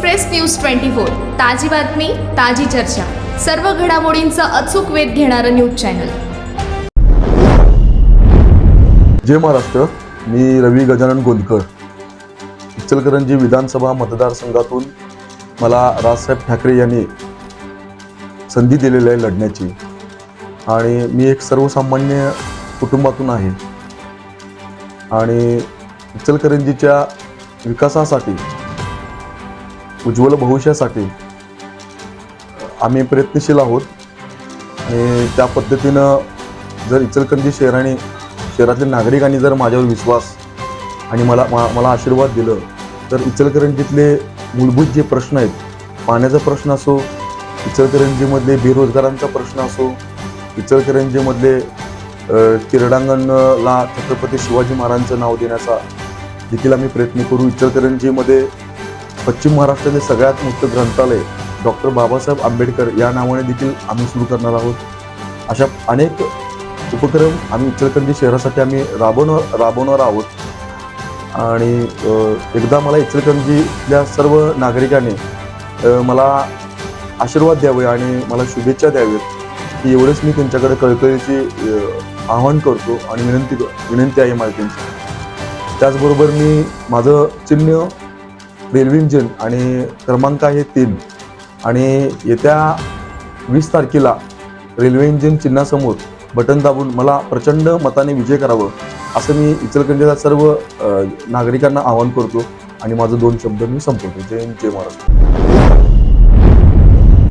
Express news twenty four ताजी बातमी ताजी चर्चा. सर्व घडामोडींचा अचूक वेध घेणारं न्यूज चॅनल. जय महाराष्ट्र. मी रवी गजानन गोंदकर. इचलकरंजी विधानसभा मतदारसंघातून मला राजसाहेब ठाकरे यांनी संधी दिलेली आहे लढण्याची. आणि मी एक सर्वसामान्य कुटुंबातून आहे. आणि इचलकरंजीच्या विकासासाठी उज्ज्वल भविष्यासाठी आम्ही प्रयत्नशील आहोत. आणि त्या पद्धतीनं जर इचलकरंजी शहराने शहरातील नागरिकांनी जर माझ्यावर विश्वास आणि मला मा- मला आशीर्वाद दिलं तर इचलकरंजीतले मूलभूत जे प्रश्न आहेत पाण्याचा प्रश्न असो इचलकरंजीमधले बेरोजगारांचा प्रश्न असो इचलकरंजीमधले अ, क्रीडांगणला छत्रपती शिवाजी महाराजांचं नाव देण्याचा देखील आम्ही प्रयत्न करू. इचलकरंजीमध्ये पश्चिम महाराष्ट्रातील सगळ्यात मोठं ग्रंथालय डॉक्टर बाबासाहेब आंबेडकर या नावाने देखील आम्ही सुरू करणार आहोत. अशा अनेक उपक्रम आम्ही इचलकरंजी शहरासाठी आम्ही राबवणार राबवणार आहोत. आणि एकदा मला इचलकरंजीतल्या सर्व नागरिकांनी मला आशीर्वाद द्यावे आणि मला शुभेच्छा द्याव्यात की एवढंच मी त्यांच्याकडे कळकळीची आवाहन करतो आणि विनंती विनंती आहे मला त्यांची. त्याचबरोबर मी माझं चिन्ह रेल्वे इंजिन आणि क्रमांक आहे तीन. आणि येत्या वीस तारखेला रेल्वे इंजिन चिन्हासमोर बटन दाबून मला प्रचंड मताने विजय करावं असं मी इचलकरंजीच्या सर्व नागरिकांना आवाहन करतो. आणि माझं दोन शब्द मी संपवतो. जय हिंद, जय महाराष्ट्र.